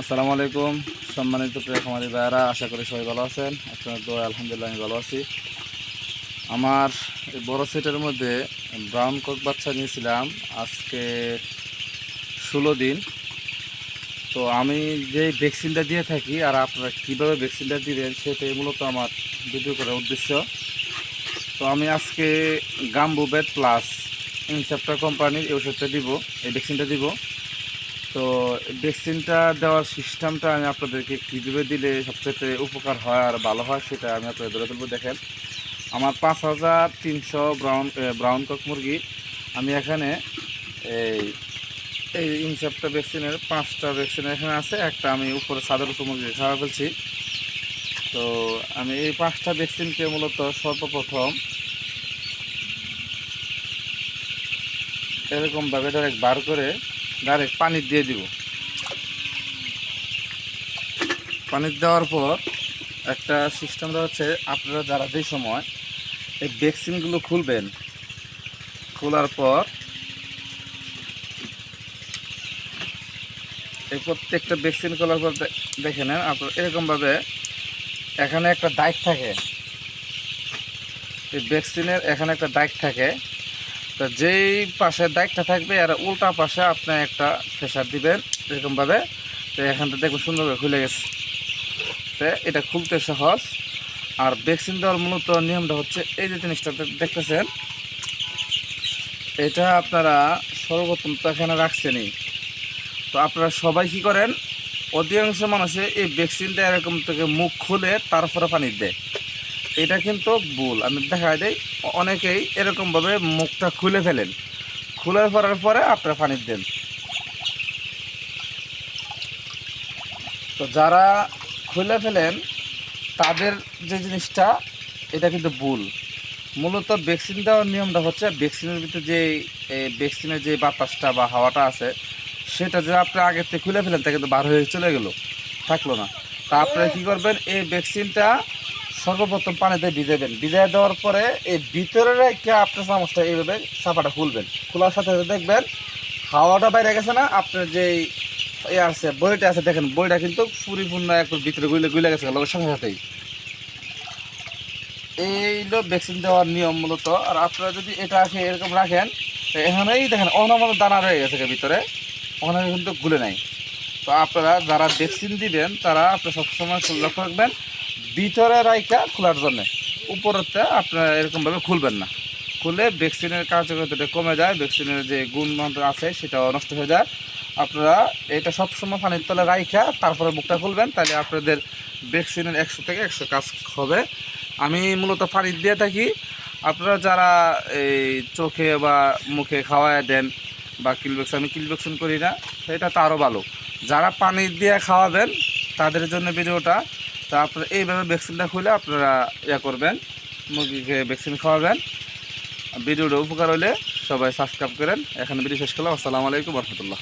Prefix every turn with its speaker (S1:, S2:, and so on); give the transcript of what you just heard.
S1: আসসালামু আলাইকুম। সম্মানিত প্রিয় খামারি ভাইয়ারা, আশা করি সবাই ভালো আছেন। আপনার দোয়া, আলহামদুলিল্লাহ আমি ভালো আছি। আমার এই বড় সেটের মধ্যে ব্রাউন কোক বাচ্চা নিয়েছিলাম আজকে ষোলো দিন। তো আমি যে ভ্যাকসিনটা দিয়ে থাকি আর আপনারা কীভাবে ভ্যাকসিনটা দিবেন, সেটাই মূলত আমার ভিডিও করার উদ্দেশ্য। তো আমি আজকে গাম্বু বেড প্লাস ইনসেপ্টার কোম্পানির এই ওষুধটা দিব, এই ভ্যাকসিনটা দিব। তো ভ্যাকসিনটা দেওয়ার সিস্টেমটা আমি আপনাদেরকে কীভাবে দিলে সবচেয়ে উপকার হয় আর ভালো হয় সেটা আমি আপনাদের ধরে তুলব। দেখেন, আমার পাঁচ হাজার তিনশো ব্রাউন ব্রাউন কক মুরগি। আমি এখানে এই এই ইনসেপ্টা ভ্যাকসিনের পাঁচটা ভ্যাকসিন এখানে আছে। একটা আমি উপরে সাদের উপর মুরগি খাওয়া ফেলছি। তো আমি এই পাঁচটা ভ্যাকসিনকে মূলত সর্বপ্রথম এরকমভাবে ডাইরেক্ট বার করে ডাইরেক্ট পানি দিয়ে দিব। পানি দেওয়ার পর একটা সিস্টেমটা হচ্ছে, আপনারা যারা যে সময় এই ভ্যাকসিনগুলো খুলবেন, খোলার পর এই প্রত্যেকটা ভ্যাকসিন খোলার পর দেখে নেন, আপনার এরকমভাবে এখানে একটা দাগ থাকে। এই ভ্যাকসিনের এখানে একটা দাগ থাকে। তো যেই পাশে দাগটা থাকবে, আর উল্টা পাশে আপনি একটা প্রেশার দিবেন এরকমভাবে। তো এখানটা দেখবেন সুন্দরভাবে খুলে গেছে। তো এটা খুলতে সহজ। আর ভ্যাকসিন দেওয়ার মূলত নিয়মটা হচ্ছে, এই যে জিনিসটা দেখতেছেন, এটা আপনারা সর্বপ্রথম তো এখানে রাখছেনই। তো আপনারা সবাই কি করেন, অধিকাংশ মানুষে এই ভ্যাকসিনটা এরকম থেকে মুখ খুলে তারপরে পানি দেয়। এটা কিন্তু ভুল। আমি দেখা দেয় অনেকেই এরকমভাবে মুখটা খুলে ফেলেন। খুলে ফেলার পরে আপনারা পানি দেন। তো যারা খুলে ফেলেন, তাদের যে জিনিসটা, এটা কিন্তু ভুল। মূলত ভ্যাকসিন দেওয়ার নিয়মটা হচ্ছে, ভ্যাকসিনের ভিতরে যে ভ্যাকসিনের যে বাতাসটা বা হাওয়াটা আছে, সেটা যে আপনি আগের থেকে খুলে ফেলেন, তা কিন্তু বার হয়ে চলে গেল, থাকল না। তা আপনারা কী করবেন, এই ভ্যাকসিনটা সর্বপ্রথম পানিতে ভিজাবেন। ভিজাই দেওয়ার পরে এই ভিতরে রেখে আপনার চামচটা এইভাবে চাপাটা খুলবেন। খোলার সাথে সাথে দেখবেন হাওয়াটা বাইরে গেছে না, আপনার যে ইয়ে আছে বইটা আছে, দেখেন বইটা কিন্তু পরিপূর্ণ একটু ভিতরে গুলে গুলে গেছে লোকের সাথে সাথেই। এই হলো ভ্যাকসিন দেওয়ার নিয়ম মূলত। আর আপনারা যদি এটা এরকম রাখেন এখানেই দেখেন অনবত দানা রয়ে গেছে ভিতরে, ওখানে কিন্তু গুলে নাই। তো আপনারা যারা ভ্যাকসিন দিবেন, তারা আপনারা সবসময় লক্ষ্য রাখবেন ভিতরে রাইখা খোলার জন্য। উপরেতে আপনারা এরকমভাবে খুলবেন না। খুলে ভ্যাকসিনের কার্যকারিতাটা কমে যায়, ভ্যাকসিনের যে গুণমাত্রা আছে সেটাও নষ্ট হয়ে যায়। আপনারা এটা সবসময় পানির তলে রাইখা, তারপরে বুকটা খুলবেন, তাহলে আপনাদের ভ্যাকসিনের একশো থেকে একশো কাজ হবে। আমি মূলত পানি দিয়ে থাকি। আপনারা যারা এই চোখে বা মুখে খাওয়ায় দেন বা কিলবেক্স আমি কিলবেক্সন করি না সেটা তো আরও ভালো। যারা পানি দিয়ে খাওয়াবেন, তাদের জন্য ভিডিওটা তা আপনারা এইভাবে ভ্যাকসিনটা খুলে আপনারা ইয়া করবেন, মুরগিকে ভ্যাকসিন খাওয়াবেন। ভিডিওটা উপকার হলে সবাই সাবস্ক্রাইব করেন। এখানে ভিডিও শেষ করলাম। আসসালামু আলাইকুম রহমতুল্লাহ।